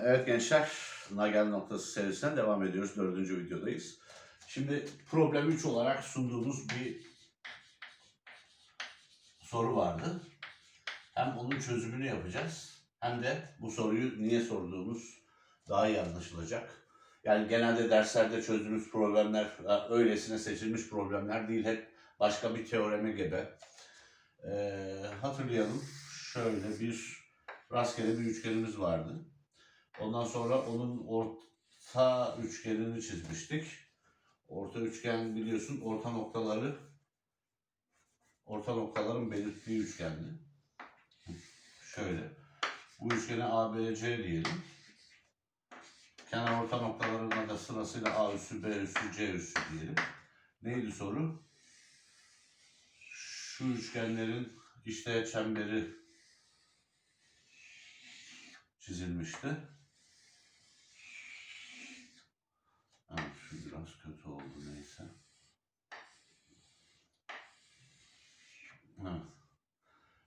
Evet gençler, Nagel noktası serisinden devam ediyoruz. Dördüncü videodayız. Şimdi problem 3 olarak sunduğumuz bir soru vardı. Hem onun çözümünü yapacağız hem de bu soruyu niye sorduğumuz daha iyi anlaşılacak. Yani genelde derslerde çözdüğümüz problemler öylesine seçilmiş problemler değil. Hep başka bir teoreme gebe. Ee, hatırlayalım. Şöyle bir rastgele bir üçgenimiz vardı. Ondan sonra onun orta üçgenini çizmiştik. Orta üçgen biliyorsun orta noktaları orta noktaların belirttiği üçgendi. Şöyle. Bu üçgene ABC diyelim. Kenar orta noktalarına da sırasıyla A üssü, B üssü, C üssü diyelim. Neydi soru? Şu üçgenlerin işte çemberi çizilmişti. Evet, şu biraz kötü oldu neyse.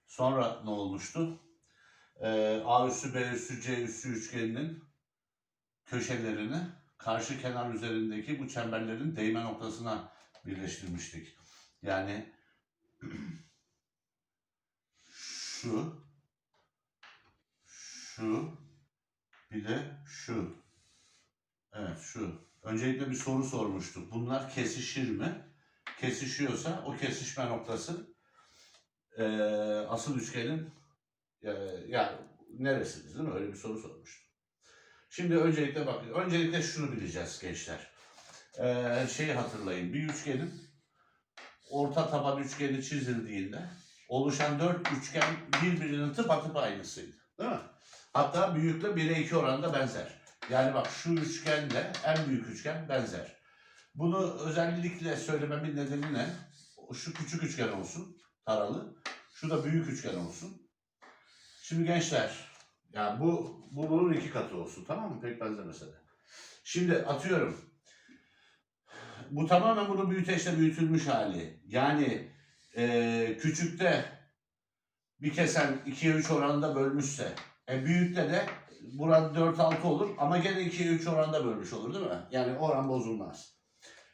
Sonra ne olmuştu? Ee, A üssü, B üssü, C üssü üçgeninin köşelerini karşı kenar üzerindeki bu çemberlerin değme noktasına birleştirmiştik. Yani şu, şu, bir de şu. Evet şu. Öncelikle bir soru sormuştuk. Bunlar kesişir mi? Kesişiyorsa o kesişme noktası eee, asıl üçgenin eee, yani neresi değil mi? Öyle bir soru sormuştuk. Şimdi öncelikle bakın. Öncelikle şunu bileceğiz gençler. Eee şeyi hatırlayın. Bir üçgenin orta taban üçgeni çizildiğinde oluşan dört üçgen birbirinin tıpatıp aynısıydı. Değil mi? Hatta büyükle 1'e 2 oranında benzer. Yani bak şu üçgenle en büyük üçgen benzer. Bunu özellikle söylememin nedeni ne? Şu küçük üçgen olsun, taralı. Şu da büyük üçgen olsun. Şimdi gençler, yani bu, bu bunun iki katı olsun tamam mı? Pek benzemese de. Şimdi atıyorum. Bu tamamen bunu büyüteçle büyütülmüş hali. Yani eee küçükte bir kesen 2'ye 3 oranında bölmüşse, e, büyükte de burada 4-6 olur ama gene 2'ye 3 oranda bölmüş olur değil mi? Yani oran bozulmaz.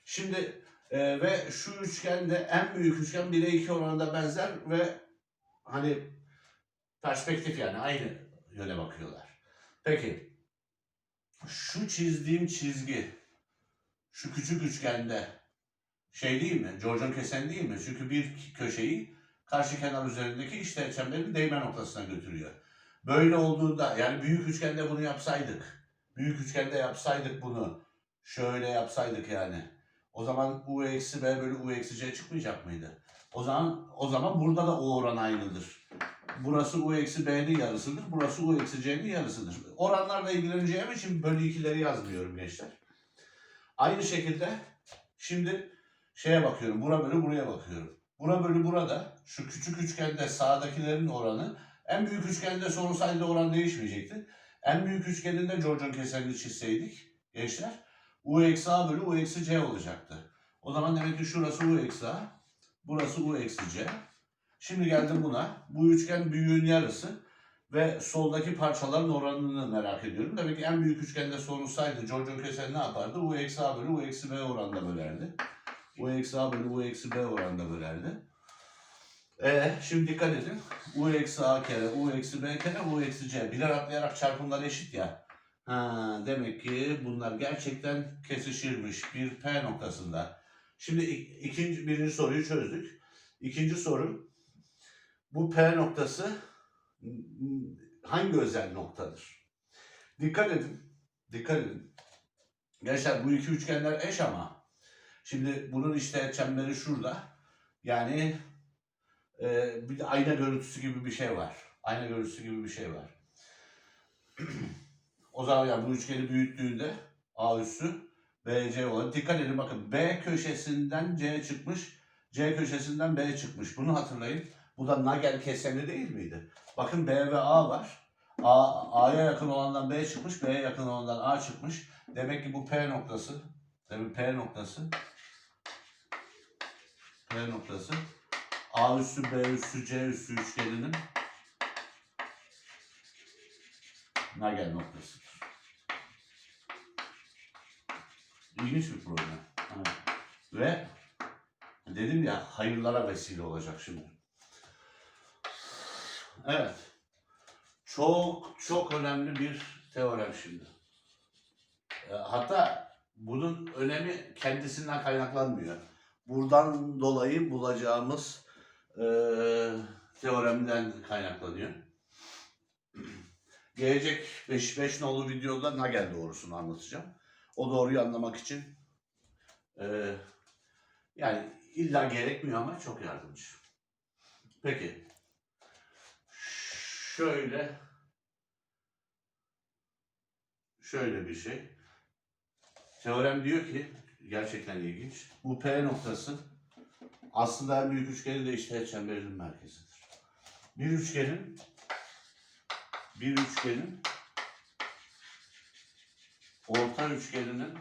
Şimdi e, ve şu üçgende en büyük üçgen 1'e 2 oranında benzer ve hani perspektif yani aynı yöne bakıyorlar. Peki şu çizdiğim çizgi şu küçük üçgende şey değil mi? Georgian kesen değil mi? Çünkü bir köşeyi karşı kenar üzerindeki işte çemberin değme noktasına götürüyor. Böyle olduğunda yani büyük üçgende bunu yapsaydık, büyük üçgende yapsaydık bunu, şöyle yapsaydık yani. O zaman u eksi b bölü u eksi c çıkmayacak mıydı? O zaman o zaman burada da o oran aynıdır. Burası u eksi b'nin yarısıdır, burası u eksi c'nin yarısıdır. Oranlarla ilgileneceğim için bölü ikileri yazmıyorum gençler. Aynı şekilde şimdi şeye bakıyorum, bura bölü buraya bakıyorum. Bura bölü burada şu küçük üçgende sağdakilerin oranı en büyük üçgende sorunsaydı oran değişmeyecekti. En büyük üçgeninde Georgian kesenini çizseydik gençler u eksi a bölü u eksi c olacaktı. O zaman demek ki şurası u eksi a, burası u eksi c. Şimdi geldim buna. Bu üçgen büyüğün yarısı ve soldaki parçaların oranını merak ediyorum. Demek ki en büyük üçgende sorunsaydı Georgian kesen ne yapardı? u eksi a bölü u eksi b oranında bölerdi. u eksi a bölü u eksi b oranında bölerdi. Ee, şimdi dikkat edin. U eksi A kere, U eksi B kere, U eksi C. Birer atlayarak çarpımlar eşit ya. Ha, demek ki bunlar gerçekten kesişirmiş bir P noktasında. Şimdi ik- ikinci, birinci soruyu çözdük. İkinci soru. Bu P noktası hangi özel noktadır? Dikkat edin. Dikkat edin. Gençler bu iki üçgenler eş ama. Şimdi bunun işte çemberi şurada. Yani ee, bir de ayna görüntüsü gibi bir şey var. Ayna görüntüsü gibi bir şey var. o zaman yani bu üçgeni büyüttüğünde A üssü BC olan dikkat edin bakın B köşesinden C çıkmış, C köşesinden B çıkmış. Bunu hatırlayın. Bu da Nagel keseni değil miydi? Bakın B ve A var. A, A'ya yakın olandan B çıkmış, B'ye yakın olandan A çıkmış. Demek ki bu P noktası, demek P noktası, P noktası A üssü, B üssü, C üssü üçgeninin nagel noktasıdır. İlginç bir problem. Evet. Ve dedim ya hayırlara vesile olacak şimdi. Evet. Çok çok önemli bir teorem şimdi. Ee, hatta bunun önemi kendisinden kaynaklanmıyor. Buradan dolayı bulacağımız e, teoremden kaynaklanıyor. Gelecek 5 5 nolu videoda Nagel doğrusunu anlatacağım. O doğruyu anlamak için e, yani illa gerekmiyor ama çok yardımcı. Peki. Şöyle şöyle bir şey. Teorem diyor ki gerçekten ilginç. Bu P noktası aslında en büyük üçgenin de işte çemberinin merkezidir. Bir üçgenin bir üçgenin orta üçgeninin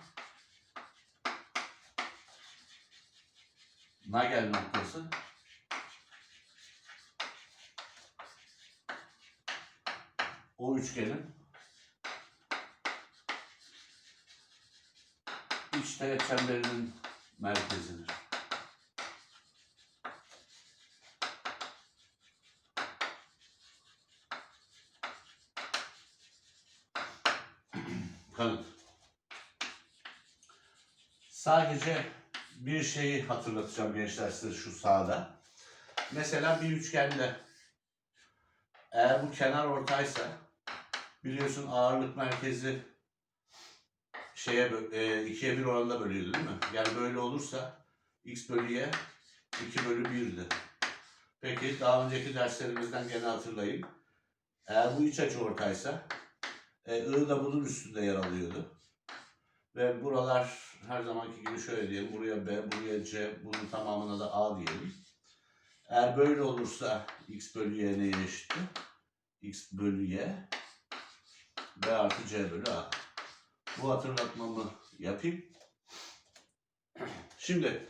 Nagel noktası o üçgenin iç teğet çemberinin merkezidir. Kanıt. Sadece bir şeyi hatırlatacağım gençler size şu sağda. Mesela bir üçgende eğer bu kenar ortaysa biliyorsun ağırlık merkezi şeye e, ikiye bir oranında bölüyordu değil mi? Yani böyle olursa x bölü y 2 bölü 1'di. Peki daha önceki derslerimizden gene hatırlayın. Eğer bu iç açı ortaysa e, I da bunun üstünde yer alıyordu. Ve buralar her zamanki gibi şöyle diyelim. Buraya B, buraya C, bunun tamamına da A diyelim. Eğer böyle olursa x bölü y neye eşittir? x bölü y b artı c bölü a. Bu hatırlatmamı yapayım. Şimdi.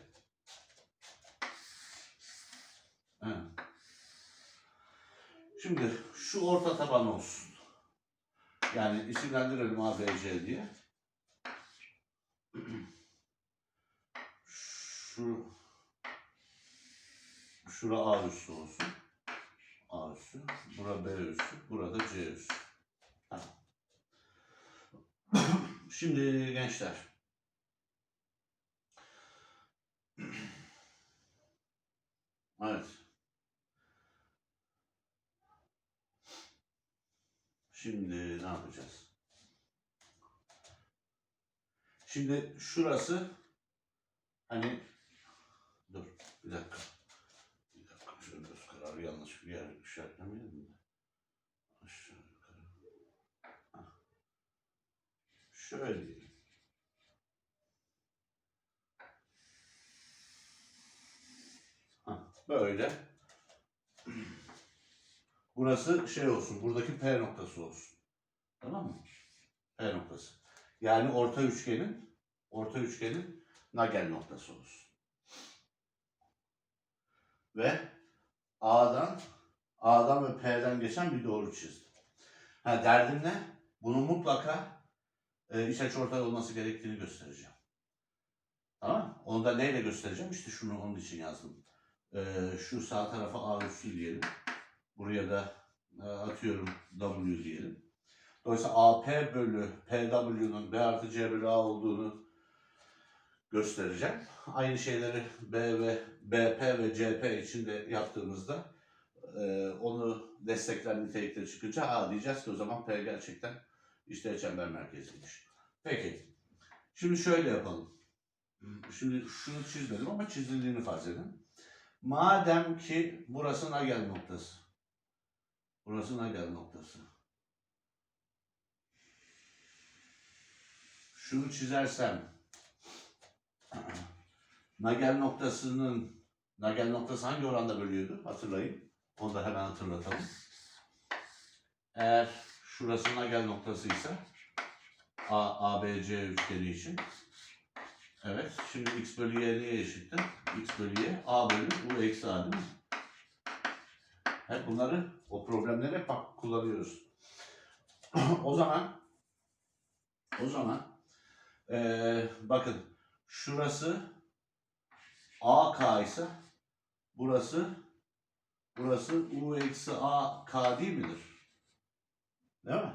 Şimdi şu orta taban olsun. Yani isimlendirelim ABC diye. Şu şura A üssü olsun. A üssü. Bura B üssü. Burada C üssü. Şimdi gençler. Evet. Şimdi ne yapacağız? Şimdi şurası hani dur bir dakika. Bir dakika şöyle göz kararı yanlış bir yer işaretlemeyelim de. Aşağı yukarı. Şöyle diyelim. Böyle. Burası şey olsun. Buradaki P noktası olsun. Tamam mı? P noktası. Yani orta üçgenin orta üçgenin Nagel noktası olsun. Ve A'dan A'dan ve P'den geçen bir doğru çizdim. Ha derdim ne? Bunun mutlaka e, iç açı ortay olması gerektiğini göstereceğim. Tamam? Onu da neyle göstereceğim? İşte şunu onun için yazdım. E, şu sağ tarafa A üssü diyelim. Buraya da e, atıyorum W diyelim. Dolayısıyla AP bölü PW'nun B artı C bölü A olduğunu göstereceğim. Aynı şeyleri B ve BP ve CP için de yaptığımızda e, onu destekler nitelikte çıkınca A diyeceğiz ki o zaman P gerçekten işte çember merkeziymiş. Peki. Şimdi şöyle yapalım. Şimdi şunu çizmedim ama çizildiğini farz edin. Madem ki burası Nagel noktası. Burası Nagel noktası. Şunu çizersem Nagel noktasının Nagel noktası hangi oranda bölüyordu? Hatırlayın. Onu da hemen hatırlatalım. Eğer şurası Nagel noktasıysa A, ABC üçgeni için Evet. Şimdi x bölü y neye eşittir? x bölü y a bölü u eksi a değil mi? Hep bunları o problemleri hep bak kullanıyoruz. o zaman o zaman Ee, bakın şurası AK ise burası burası U eksi AK değil midir? Değil mi?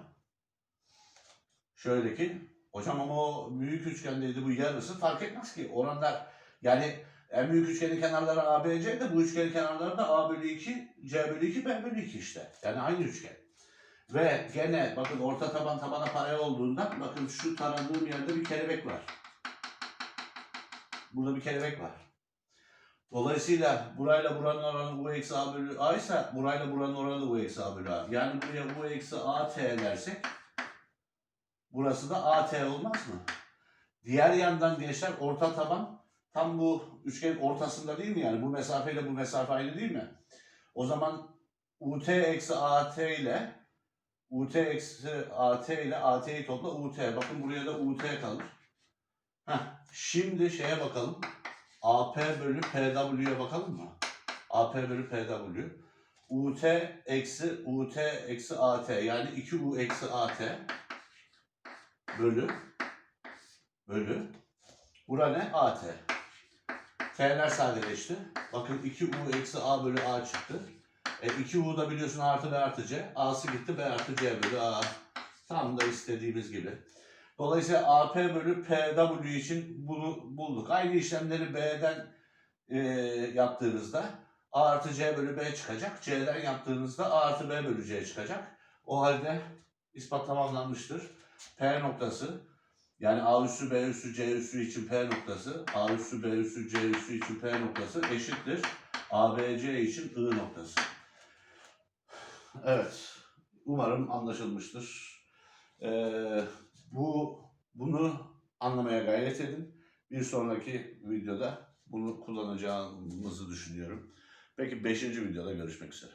Şöyle ki hocam ama o büyük üçgendeydi bu yarısı fark etmez ki oranlar yani en büyük üçgenin kenarları A, B, C de bu üçgenin kenarları da A bölü 2, C bölü 2, B bölü 2 işte. Yani aynı üçgen. Ve gene bakın orta taban tabana paralel olduğundan bakın şu taradığım yerde bir kelebek var. Burada bir kelebek var. Dolayısıyla burayla buranın oranı U eksi A bölü A ise burayla buranın oranı U eksi A bölü A. Yani buraya U eksi AT dersek burası da AT olmaz mı? Diğer yandan gençler orta taban tam bu üçgenin ortasında değil mi yani? Bu mesafeyle bu mesafe aynı değil mi? O zaman UT eksi AT ile UT eksi AT ile AT'yi topla UT. Bakın buraya da UT kalır. Heh, şimdi şeye bakalım. AP bölü PW'ye bakalım mı? AP bölü PW. UT eksi UT eksi AT yani 2U eksi AT bölü bölü Bura ne? AT. T'ler sadeleşti. Bakın 2U eksi A bölü A çıktı. E 2U da biliyorsun artı B artı C. A'sı gitti B artı C bölü A. Tam da istediğimiz gibi. Dolayısıyla AP bölü PW için bunu bulduk. Aynı işlemleri B'den e, yaptığınızda A artı C bölü B çıkacak. C'den yaptığınızda A artı B bölü C çıkacak. O halde ispat tamamlanmıştır. P noktası yani A üssü B üssü C üssü için P noktası A üssü B üssü C üssü için P noktası eşittir. ABC için I noktası. Evet. Umarım anlaşılmıştır. Ee, bu bunu anlamaya gayret edin. Bir sonraki videoda bunu kullanacağımızı düşünüyorum. Peki 5. videoda görüşmek üzere.